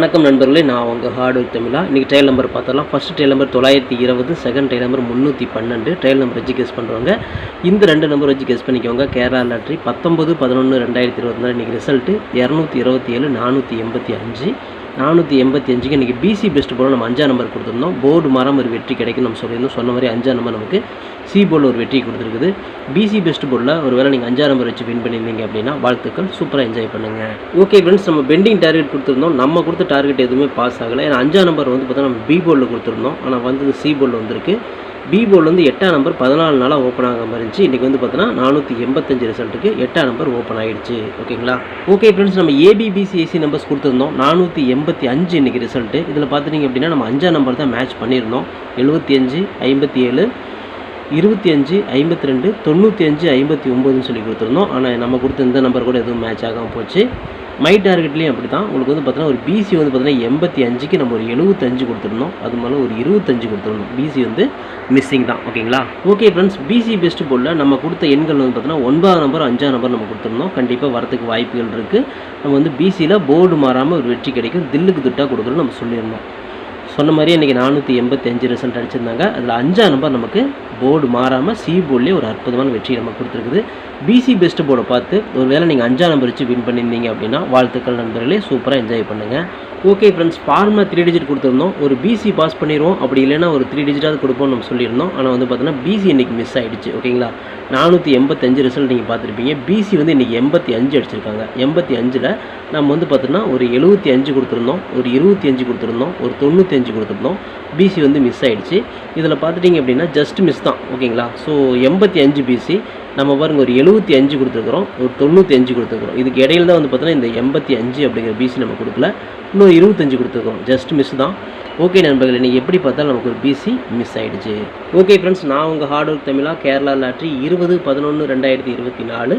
வணக்கம் நண்பர்களே நான் உங்கள் ஹார்ட் ஒர்க் தமிழா. இன்றைக்கி ட்ரையல் நம்பர் பார்த்தலாம் ஃபஸ்ட் ட்ரையல் நம்பர் தொள்ளாயிரத்தி இருபது செகண்ட் ட்ரையல் நம்பர் முந்நூற்றி பன்னெண்டு. ட்ரையல் நம்பர் வச்சு கெஸ் பண்ணுறவங்க இந்த ரெண்டு நம்பர் வச்சு கெஸ் பண்ணிக்கோங்க. கேரளா லாட்ரி பத்தொம்பது பதினொன்று ரெண்டாயிரத்தி இருபத்தி நாலு இன்றைக்கி ரிசல்ட்டு இரநூத்தி இருபத்தி ஏழு நானூற்றி எண்பத்தி அஞ்சு. நானூற்றி எண்பத்தி அஞ்சுக்கு இன்றைக்கி பிசி பெஸ்ட் போல் நம்ம அஞ்சாம் நம்பர் கொடுத்துருந்தோம். போர்டு மரம் ஒரு வெற்றி கிடைக்கும் நம்ம சொல்லியிருந்தோம். சொன்ன மாதிரி அஞ்சாம் நம்பர் நமக்கு சி போர்டில் ஒரு வெற்றி கொடுத்துருக்குது. பிசி பெஸ்ட் போர்டில் ஒரு வேளை நீங்கள் அஞ்சாம் நம்பர் வச்சு வின் பண்ணியிருந்தீங்க அப்படின்னா வாழ்த்துக்கள். சூப்பராக என்ஜாய் பண்ணுங்கள் ஓகே ஃப்ரெண்ட்ஸ் நம்ம பெண்டிங் டார்கெட் கொடுத்துருந்தோம். நம்ம கொடுத்த டார்கெட் எதுவுமே பாஸ் ஆகலை. ஏன்னா அஞ்சாம் நம்பர் வந்து பார்த்தா நம்ம பி போர்டில் கொடுத்துருந்தோம். ஆனால் வந்து சி போர்டில் வந்திருக்கு. பி போர்டில் வந்து எட்டாம் நம்பர் பதினாலு நாளாக ஓப்பன் ஆகாமல் இருந்துச்சு. இன்றைக்கி வந்து பார்த்தோன்னா நானூற்றி எண்பத்தஞ்சு ரிசல்ட்டுக்கு எட்டாம் நம்பர் ஓப்பன் ஆகிடுச்சு ஓகேங்களா ஓகே ஃப்ரெண்ட்ஸ் நம்ம ஏபிபிசிஎஸ்சி நம்பர்ஸ் கொடுத்துருந்தோம். நானூற்றி எண்பத்தி அஞ்சு இன்றைக்கி ரிசல்ட்டு இதில் பார்த்துட்டிங்க அப்படின்னா நம்ம அஞ்சாம் நம்பர் தான் மேட்ச் பண்ணியிருந்தோம். எழுபத்தி அஞ்சு ஐம்பத்தி ஏழு இருபத்தி அஞ்சு ஐம்பத்தி ரெண்டு தொண்ணூற்றி அஞ்சு ஐம்பத்தி ஒம்போதுன்னு சொல்லி கொடுத்துருந்தோம். ஆனால் நம்ம கொடுத்த இந்த நம்பர் கூட எதுவும் மேட்ச் ஆகாமல் போச்சு. மை டார்கெட்லேயும் அப்படி தான் உங்களுக்கு வந்து பார்த்தீங்கன்னா ஒரு பிசி வந்து பார்த்தீங்கன்னா எண்பத்தி அஞ்சுக்கு நம்ம ஒரு எழுபத்தஞ்சு கொடுத்துருந்தோம் அது மேலே ஒரு இருபத்தஞ்சு கொடுத்துருந்தோம் பிசி வந்து மிஸ்ஸிங் தான். ஓகேங்களா? ஓகே ஃப்ரெண்ட்ஸ் பிசி பெஸ்ட் போர்டில் நம்ம கொடுத்த எண்கள் வந்து பார்த்தீங்கன்னா ஒன்பதாம் நம்பர் அஞ்சாம் நம்பர் நம்ம கொடுத்துருந்தோம் கண்டிப்பாக வரத்துக்கு வாய்ப்புகள் இருக்குது நம்ம வந்து பிசியில் போர்டு மாறாமல் ஒரு வெற்றி கிடைக்கும். தில்லுக்கு திட்டாக கொடுக்குறோம் நம்ம சொல்லியிருந்தோம். சொன்ன மாதிரி இன்றைக்கி நானூற்றி எண்பத்தி அஞ்சு ரிசல்ட் அடிச்சிருந்தாங்க. அதில் அஞ்சாம் நம்பர் நமக்கு போர்டு மாறாமல் சி போர்ட்லேயே ஒரு அற்புதமான வெற்றி நமக்கு கொடுத்துருக்குது. பிசி பெஸ்ட் போர்டை பார்த்து ஒரு வேளை நீங்கள் அஞ்சாம் நம்பர் வச்சு வின் பண்ணியிருந்தீங்க அப்படின்னா வாழ்த்துக்கள் நண்பர்களே சூப்பராக என்ஜாய் பண்ணுங்கள் okay friends pharma three digit கொடுத்துருந்தோம். ஒரு பிசி பாஸ் பண்ணிடுவோம் அப்படி இல்லைன்னா ஒரு த்ரீ டிஜிட்டாவது கொடுப்போம்னு நம்ம சொல்லியிருந்தோம். ஆனால் வந்து பார்த்தீங்கன்னா பிசி இன்றைக்கி மிஸ் ஆகிடுச்சு ஓகேங்களா நானூற்றி எண்பத்தஞ்சு ரிசல்ட் நீங்கள் பார்த்துருப்பீங்க. பிசி வந்து இன்றைக்கி எண்பத்தி அஞ்சு அடிச்சிருக்காங்க. எண்பத்தி அஞ்சில் நம்ம வந்து பார்த்தோன்னா ஒரு எழுபத்தி அஞ்சு கொடுத்துருந்தோம். ஒரு இருபத்தி அஞ்சு கொடுத்துருந்தோம். ஒரு தொண்ணூற்றி செஞ்சு கொடுத்துருந்தோம் பிசி வந்து மிஸ் ஆகிடுச்சு இதில் பார்த்துட்டிங்க அப்படின்னா ஜஸ்ட் மிஸ் தான். ஓகேங்களா? ஸோ எண்பத்தி அஞ்சு பிசி நம்ம பாருங்கள் ஒரு எழுபத்தி அஞ்சு கொடுத்துருக்குறோம். ஒரு தொண்ணூற்றி அஞ்சு கொடுத்துருக்குறோம். இதுக்கு இடையில தான் வந்து பார்த்தோன்னா இந்த எண்பத்தி அஞ்சு அப்படிங்கிற பிசி நம்ம கொடுக்கல. இன்னும் இருபத்தஞ்சு கொடுத்துருக்குறோம். ஜஸ்ட் மிஸ் தான். ஓகே நண்பர்கள் நீங்கள் எப்படி பார்த்தாலும் நமக்கு ஒரு பிசி மிஸ் ஆகிடுச்சு ஓகே ஃப்ரெண்ட்ஸ் நான் உங்கள் ஹார்ட் ஒர்க் தமிழாக கேரளா லாட்ரி இருபது பதினொன்று ரெண்டாயிரத்தி இருபத்தி நாலு.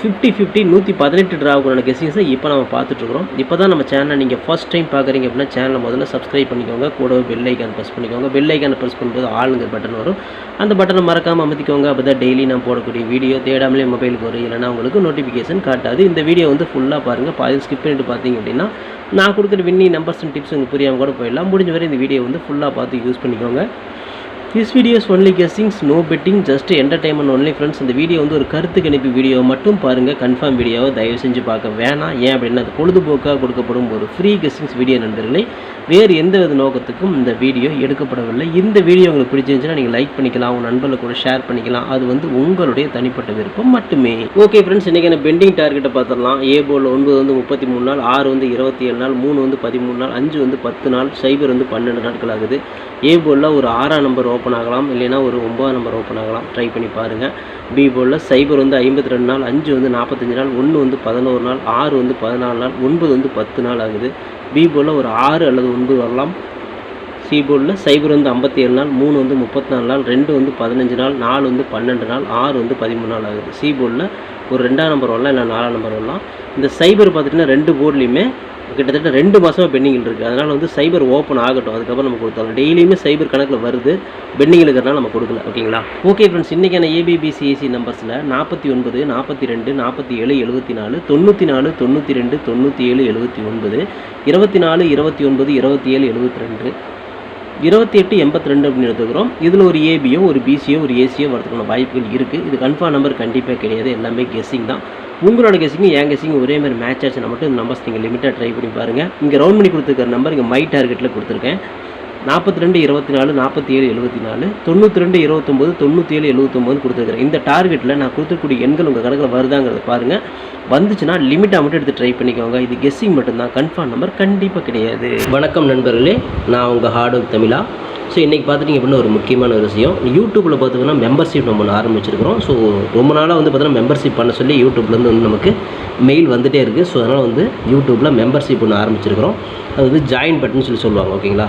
ஃபிஃப்டி ஃபிஃப்டி நூற்றி பதினெட்டு ட்ராவுக்கான கெஸிங்ஸை இப்போ நம்ம பார்த்துட்ருக்குறோம். இப்போ தான் நம்ம சேனலை நீங்கள் ஃபஸ்ட் டைம் பார்க்குறீங்க அப்படின்னா சேனலை முதல்ல சப்ஸ்கிரைப் பண்ணிக்கோங்க. கூடவே பெல் ஐக்கான் ப்ரெஸ் பண்ணிக்கோங்க. பெல் ஐக்கானை ப்ரெஸ் பண்ணும்போது ஆளுங்கிற பட்டன் வரும். அந்த பட்டனை மறக்காமல் அமைத்திக்கோங்க. அப்போ தான் டெய்லி நான் போடக்கூடிய வீடியோ தேடாமலே மொபைலுக்கு வரும். இல்லைனா உங்களுக்கு நோட்டிஃபிகேஷன் காட்டாது. இந்த வீடியோ வந்து ஃபுல்லாக பாருங்கள் பாதி ஸ்கிப் பண்ணிட்டு பார்த்தீங்க அப்படின்னா நான் கொடுக்குற வின்னி நம்பர்ஸ் அண்ட் டிப்ஸ் உங்களுக்கு புரியாமல் கூட போயிடலாம். முடிஞ்ச வரை இந்த வீடியோ வந்து ஃபுல்லாக பார்த்து யூஸ் பண்ணிக்கோங்க. This videos only guessings no betting just entertainment only friends இந்த வீடியோ வந்து ஒரு கருத்து கணிப்பு வீடியோ மட்டும் பாருங்கள் கன்ஃபார்ம் வீடியோவை தயவு செஞ்சு பார்க்க வேணாம். ஏன் அப்படின்னா அது பொழுதுபோக்காக கொடுக்கப்படும் ஒரு ஃப்ரீ கெஸ்ஸிங்ஸ் வீடியோ நண்பர்களை. வேறு எந்த வித நோக்கத்துக்கும் இந்த வீடியோ எடுக்கப்படவில்லை. இந்த வீடியோ உங்களுக்கு பிடிச்சிருந்துச்சுன்னா நீங்கள் லைக் பண்ணிக்கலாம் உங்கள் நண்பர்கள் கூட ஷேர் பண்ணிக்கலாம். அது வந்து உங்களுடைய தனிப்பட்ட விருப்பம் மட்டுமே. ஓகே ஃப்ரெண்ட்ஸ் இன்றைக்கி என்ன பெண்டிங் டார்கெட்டை பார்த்துடலாம். ஏ போல் ஒன்பது வந்து முப்பத்தி மூணு நாள் ஆறு வந்து இருபத்தி ஏழு நாள் மூணு வந்து பதிமூணு நாள் அஞ்சு வந்து பத்து நாள் சைபர் வந்து பன்னெண்டு நாட்கள் ஆகுது. ஏ போலில் ஒரு ஆறாம் நம்பர் ஓப்பன் ஆகலாம். இல்லைன்னா ஒரு ஒம்பது நம்பர் ஓப்பன் ஆகலாம். ட்ரை பண்ணி பாருங்கள் பி போலில் சைபர் வந்து ஐம்பத்தி ரெண்டு நாள் அஞ்சு வந்து நாற்பத்தஞ்சு நாள் ஒன்று வந்து பதினோரு நாள் ஆறு வந்து பதினாலு நாள் ஒன்பது வந்து பத்து நாள் ஆகுது. பி போலில் ஒரு ஆறு அல்லது ஒன்பது வரலாம். சி போர்டில் சைபர் வந்து ஐம்பத்தி ஏழு நாள் மூணு வந்து முப்பத்தி நாலு நாள் ரெண்டு வந்து பதினஞ்சு நாள் நாலு வந்து பன்னெண்டு நாள் ஆறு வந்து பதிமூணு நாள் ஆகுது. சி போர்டில் ஒரு ரெண்டாம் நம்பர் வரலாம் இல்லை நாலாம் நம்பர் வரலாம். இந்த சைபர் பார்த்துட்டிங்கன்னா ரெண்டு போர்ட்லேயுமே கிட்டத்தட்ட ரெண்டு மாதமாக பெண்டிங்கில் இருக்குது அதனால் வந்து சைபர் ஓப்பன் ஆகட்டும். அதுக்கப்புறம் நம்ம கொடுத்தாலும் டெய்லியுமே சைபர் கணக்கில் வருது. பெண்டிங்கில் இருக்கிறனால நம்ம கொடுக்கல. ஓகேங்களா ஓகே ஃப்ரெண்ட்ஸ் இன்றைக்கான ஏபிபிசிஏசி நம்பர்ஸில் நாற்பத்தி ஒன்பது நாற்பத்தி ரெண்டு நாற்பத்தி ஏழு எழுபத்தி நாலு தொண்ணூற்றி நாலு தொண்ணூற்றி ரெண்டு தொண்ணூற்றி ஏழு எழுபத்தி ஒன்பது இருபத்தி நாலு இருபத்தி ஒன்பது இருபத்தி ஏழு எழுபத்தி ரெண்டு இருபத்தி எட்டு எண்பத்தி ரெண்டு அப்படின்னு எடுத்துக்கிறோம். இதில் ஒரு ஏபியோ ஒரு பிசியோ ஒரு ஏசியோ வரதுக்கான வாய்ப்புகள் இருக்குது இது கன்ஃபார்ம் நம்பர் கண்டிப்பாக கிடையாது. எல்லாமே கெஸ்ஸிங் தான். உங்களோட கெஸிங்கும் என் கெஸிங்கும் ஒரே மாதிரி மேட்ச் ஆச்சுன்னா மட்டும் இந்த நம்பர்ஸ் நீங்கள் லிமிட்டாக ட்ரை பண்ணி பாருங்கள் இங்கே ரவுண்ட் பண்ணி கொடுத்துருக்கிற நம்பர் இங்கே மை டார்கெட்டில் கொடுத்துருக்கேன். நாற்பத்தி ரெண்டு இருபத்தி நாலு நாற்பத்தி ஏழு எழுபத்தி நாலு தொண்ணூற்றி ரெண்டு இருபத்தொம்போது தொண்ணூற்றி ஏழு எழுபத்தொம்போது கொடுத்துருக்குறேன். இந்த டார்கெட்டில் நான் கொடுத்துக்கூடிய எண்கள் உங்கள் கணக்கில் வருதாங்கிறத பாருங்கள் வந்துச்சுன்னா லிமிட்டாக மட்டும் எடுத்து ட்ரை பண்ணிக்கோங்க. இது கெஸ்ஸிங் மட்டும்தான். கன்ஃபார்ம் நம்பர் கண்டிப்பாக கிடையாது. வணக்கம் நண்பர்களே. நான் உங்கள் ஹார்ட் ஒர்க் தமிழா. ஸோ இன்றைக்கி பார்த்துட்டிங்க அப்படின்னா ஒரு முக்கியமான ஒரு விஷயம். யூடியூப்பில் பார்த்தீங்கன்னா மெம்பர்ஷிப் நம்ம ஒன்று ஆரம்பிச்சிருக்கிறோம். ஸோ ரொம்ப நாளாக வந்து பார்த்தீங்கன்னா மெம்பர்ஷிப் பண்ண சொல்லி யூடியூப்லேருந்து வந்து நமக்கு மெயில் வந்துகிட்டே இருக்குது ஸோ அதனால் வந்து யூடியூப்பில் மெம்பர்ஷிப் ஒன்று ஆரம்பிச்சிருக்கிறோம். அது வந்து ஜாயின் பட்டன் சொல்லி சொல்லுவாங்க ஓகேங்களா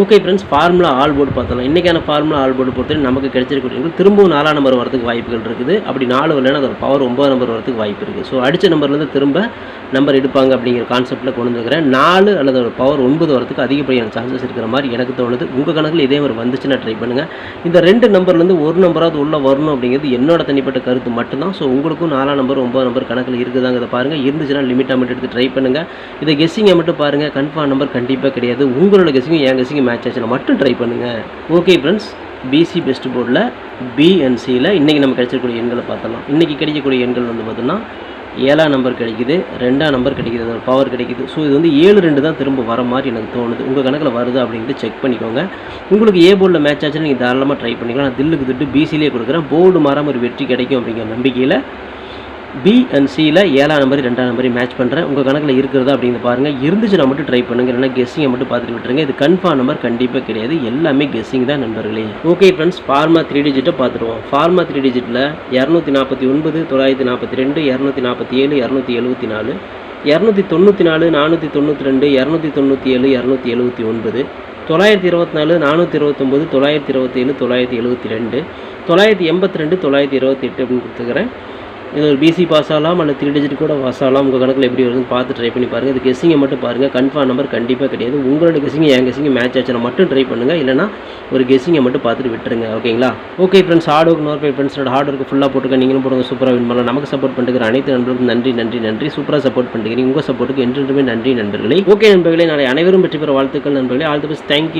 Okay friends formula all board பார்த்தலாம் இன்றைக்கான ஃபார்முலா ஆல் போர்டு பொறுத்தவரை நமக்கு கிடைச்சிருக்கக்கூடிய திரும்பவும் நாலாம் நம்பர் வரதுக்கு வாய்ப்புகள் இருக்குது. அப்படி நாலு வரலன்னா அதோட பவர் ஒம்பது நம்பர் வரதுக்கு வாய்ப்பு இருக்குது ஸோ அடித்த நம்பர்லேருந்து திரும்ப நம்பர் எடுப்பாங்க அப்படிங்கிற கான்செப்ட்டில் கொண்டு வந்துருக்கிறேன். நாலு அல்லது ஒரு பவர் ஒன்பது வரதுக்கு அதிகப்படியான சான்சஸ் இருக்கிற மாதிரி எனக்கு தோணுது. உங்கள் கணக்கில் இதே மாதிரி வந்துச்சுன்னா ட்ரை பண்ணுங்கள் இந்த ரெண்டு நம்பர்லேருந்து ஒரு நம்பராவது உள்ளே வரணும் அப்படிங்கிறது என்னோட தனிப்பட்ட கருத்து மட்டும்தான். ஸோ உங்களுக்கும் நாலாம் நம்பர் ஒம்பது நம்பர் கணக்கில் இருக்குதாங்கிறத பாருங்கள் இருந்துச்சுன்னா லிமிட்டாக மட்டும் எடுத்து ட்ரை பண்ணுங்கள் இதை கெஸ்ஸிங்கை மட்டும் பாருங்கள் கன்ஃபார்ம் நம்பர் கண்டிப்பாக கிடையாது. உங்களோட கெஸ்ஸிங் என் கெஸ்ஸிங் மேட்ச் ஆச்சுனா மட்டும் ட்ரை பண்ணுங்கள் ஓகே ஃப்ரெண்ட்ஸ் பிசி பெஸ்ட் போர்டில் பிஎன்சியில் இன்றைக்கி நம்ம கிடைச்சிருக்கூடிய எண்களை பார்த்தலாம். இன்றைக்கி கிடைக்கக்கூடிய எண்கள் வந்து பார்த்தோன்னா ஏழாம் நம்பர் கிடைக்குது ரெண்டாம் நம்பர் கிடைக்குது அதோட பவர் கிடைக்குது. ஸோ இது வந்து ஏழு ரெண்டு தான் திரும்ப வர மாதிரி எனக்கு தோணுது. உங்கள் கணக்கில் வருது அப்படின்ட்டு செக் பண்ணிக்கோங்க. உங்களுக்கு ஏ போர்டில் மேட்ச் ஆச்சுன்னு நீங்கள் தாராளமாக ட்ரை பண்ணிக்கலாம். நான் தில்லுக்கு திட்டு பிசிலே கொடுக்குறேன். போர்டு மாறாமல் ஒரு வெற்றி கிடைக்கும் அப்படிங்கிற நம்பிக்கையில் பி அண்ட் சியில் ஏழாம் நம்பர் ரெண்டாம் நம்பரையும் மேட்ச் பண்ணுறேன் உங்கள் கணக்கில் இருக்கிறதா அப்படின்னு பாருங்கள் இருந்துச்சுன்னா மட்டும் ட்ரை பண்ணுங்க. இல்லைனா கெஸ்ஸிங்கை மட்டும் பார்த்துட்டு விட்டுருங்க. இது கன்ஃபார்ம் நம்பர் கண்டிப்பாக கிடையாது. எல்லாமே கெஸ்ஸிங் தான் நண்பர்களே. Okay friends form a three டிஜிட்டை பார்த்துருவோம். ஃபார்மா த்ரீ டிஜிட்டில் இரநூத்தி நாற்பத்தி ஒன்பது தொள்ளாயிரத்தி நாற்பத்தி ரெண்டு இரநூத்தி நாற்பத்தி ஏழு இரநூத்தி எழுபத்தி நாலு இரநூத்தி தொண்ணூற்றி நாலு நானூற்றி தொண்ணூற்றி ரெண்டு இரநூத்தி தொண்ணூற்றி ஏழு இரநூத்தி எழுபத்தி ஒன்பது தொள்ளாயிரத்தி இருபத்தி நாலு நானூற்றி இருபத்தொம்போது தொள்ளாயிரத்தி இருபத்தேழு தொள்ளாயிரத்தி எழுபத்தி ரெண்டு தொள்ளாயிரத்தி எண்பத்தி ரெண்டு தொள்ளாயிரத்தி இருபத்தி எட்டு அப்படின்னு கொடுத்துக்கிறேன் இது ஒரு பிசி பாஸ் ஆகலாம் அல்லது த்ரீ டிஜிட் கூட பாஸ் ஆகலாம். உங்கள் கணக்கில் எப்படி வருதுன்னு பார்த்து ட்ரை பண்ணி பாருங்கள் இது கெஸிங்கை மட்டும் பாருங்கள் கன்ஃபார்ம் நம்பர் கண்டிப்பாக கிடையாது. உங்களோட கெஸ்ஸிங் என் கெஸ்ஸிங் மேட்ச் ஆச்சுன்னா மட்டும் ட்ரை பண்ணுங்கள் இல்லைனா ஒரு கெஸிங்கை மட்டும் பார்த்துட்டு விட்டுருங்க. ஓகேங்களா? Okay friends hard work nor ஃப்ரெண்ட்ஸோட ஹார்ட் ஒர்க் ஃபுல்லாக போட்டுக்க நீங்களும் போடுங்க. சூப்பராக வின் பண்ணலாம். நமக்கு சப்போர்ட் பண்ணுற அனைத்து நண்பர்களுக்கும் நன்றி நன்றி நன்றி. சூப்பராக சப்போர்ட் பண்ணுறீங்க உங்கள் சப்போர்ட்டுக்கு என்றென்றுமே நன்றி நண்பர்களே. ஓகே நண்பர்களே. நாளை அனைவரும் வெற்றி பெற வாழ்த்துக்கள் நண்பர்களே. All the best thank you